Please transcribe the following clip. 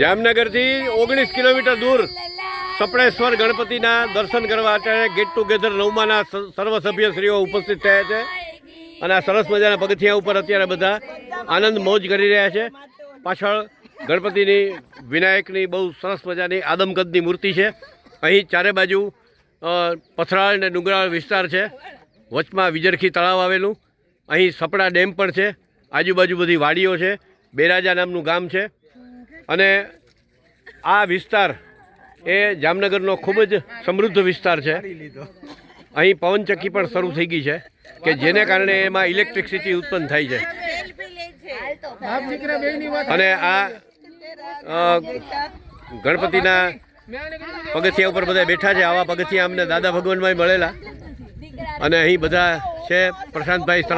જામનગરથી ઓગણીસ કિલોમીટર દૂર સપણેશ્વર ગણપતિના દર્શન કરવા અત્યારે ગેટ ટુગેધર નવમાના સર્વ સભ્યશ્રીઓ ઉપસ્થિત થયા છે. અને આ સરસ મજાના પગથિયા ઉપર અત્યારે બધા આનંદ મોજ કરી રહ્યા છે. પાછળ ગણપતિની વિનાયકની બહુ સરસ મજાની આદમકદની મૂર્તિ છે. અહીં ચારે બાજુ પથરાળ અને ડુંગરાળ વિસ્તાર છે. વચમાં વિજરખી તળાવ આવેલું. અહીં સપડા ડેમ પણ છે, આજુબાજુ બધી વાડીઓ છે, બેરાજા નામનું ગામ છે. અને આ વિસ્તાર એ જામનગરનો ખૂબ જ સમૃદ્ધ વિસ્તાર છે. અહીં પવનચક્કી પણ શરૂ થઈ ગઈ છે, કે જેને કારણે એમાં ઇલેક્ટ્રિસિટી ઉત્પન્ન થાય છે. અને આ ગણપતિના પગથિયા ઉપર બધા બેઠા છે, આવા પગથિયા અમને દાદા ભગવાનભાઈ મળેલા. અને અહીં બધા છે, પ્રશાંતભાઈ